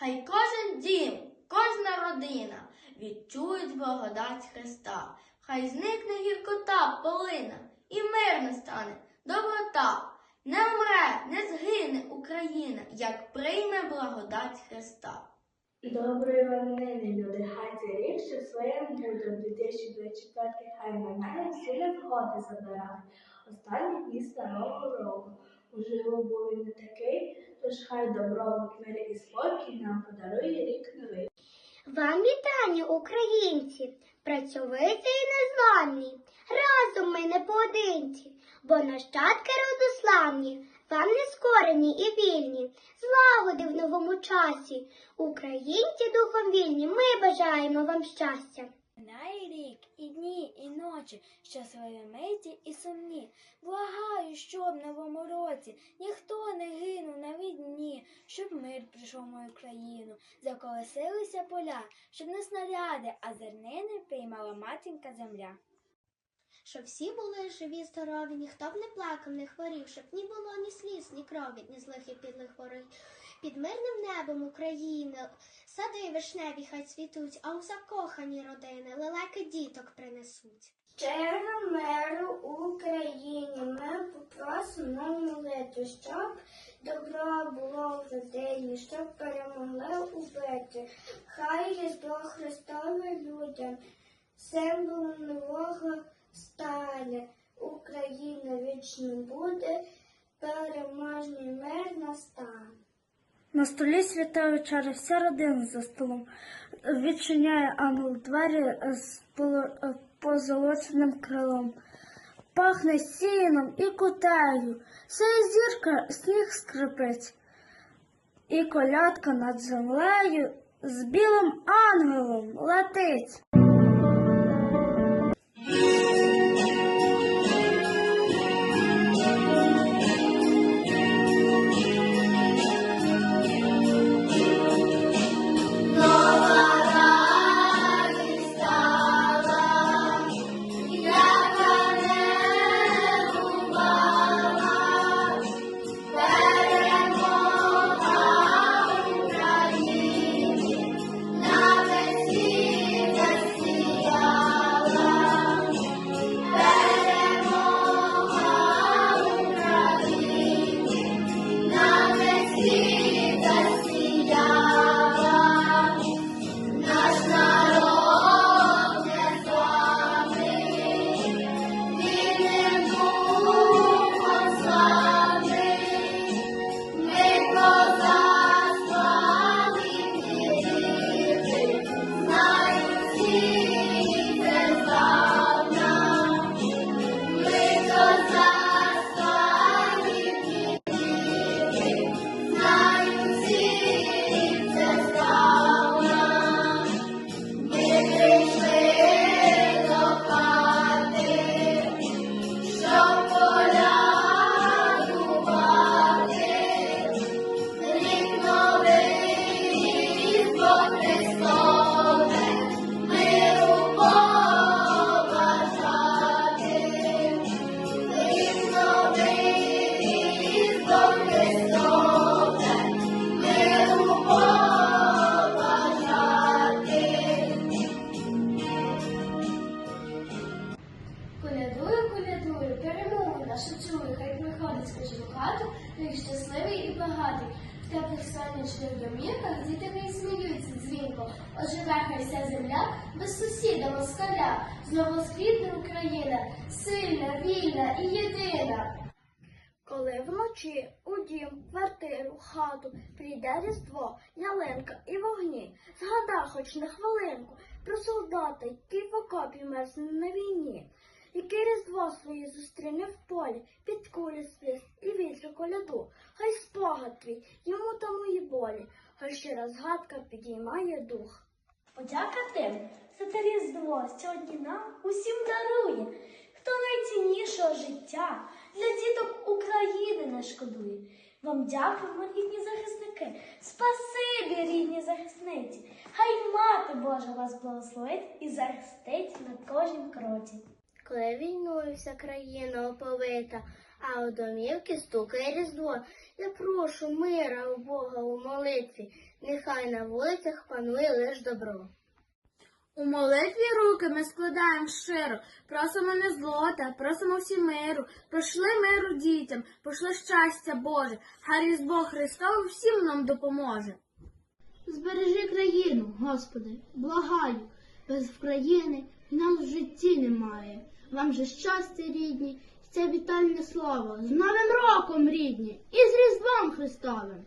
Хай кожен дім, кожна родина відчують благодать Христа. Хай зникне гіркота, полина, і мир настане, доброта. Не вмре, не згине Україна, як прийме благодать Христа. Доброї вам люди, хай цей рік щасливим буде. 2024 хай на мене всі невгоди забирає. Останні дні старого року. Можливо, був він не такий, тож хай добробут, мир і спокій нам подарує рік новий. Вам вітання, українці, працьовиті і незламні. Разом ми не поодинці, бо нащадки родославні, вам не скорені і вільні, злагоди в новому часі. Українці духом вільні, ми бажаємо вам щастя. Минає рік, і дні, і ночі, щасливі миті і сумні. Благаю, щоб в новому році ніхто не гинув на війні, щоб мир прийшов в мою країну, заколесилися поля, щоб не снаряди, а зернини приймала матінка земля. Щоб всі були живі, здорові, ніхто б не плакав, не хворів, щоб ні було ні сліз, ні крові, ні злих і підлих ворогів. Під мирним небом України сади вишневі хай цвітуть, а у закохані родини лелеки діток принесуть. Щиро миру Україні ми попросимо молитву, щоб добро було в родині, щоб перемогли убити. Хай Різдво Христове людям, символом нового стане. Україна вічно буде, переможний мир настане. На столі свята вечеря, вся родина за столом. Відчиняє ангел двері з поло- позолоченим крилом. Пахне сіном і кутею, сяє зірка, сніг скрипить. І колядка над землею з білим ангелом летить. Хату, щасливий і багатий. В теплих сонячних домівках діти не сміються дзвінко, оживе вся земля без сусіда москаля. Знову сквітне Україна, сильна, вільна і єдина. Коли вночі у дім, квартиру, хату прийде різдво, ялинка і вогні, згада хоч на хвилинку про солдата, який в окопі мерзне на війні, який різдво своє зустріне в полі, під кулі свист і вітру коляду, хай спогад твій йому та мої болі, хай ще раз згадка підіймає дух. Подяка тим, за те різдво сьогодні нам усім дарує, хто найціннішого життя для діток України не шкодує. Вам дякуємо, рідні захисники, спасибі, рідні захисниці. Хай мати Божа вас благословить і захистить на кожнім кроці. Коли війною вся країна оповита, а у домівки стукає різдво. Я прошу мира у Бога у молитві, нехай на вулицях панує лиш добро. У молитві руки ми складаємо щиро, просимо не злота, просимо всі миру, пошли миру дітям, пошли щастя Боже, хай Різдво Христове всім нам допоможе. Збережи країну, Господи, благаю, без України нам в житті немає. Вам же щастя, рідні, це вітальне слово. З Новим роком, рідні, і з Різдвом Христовим.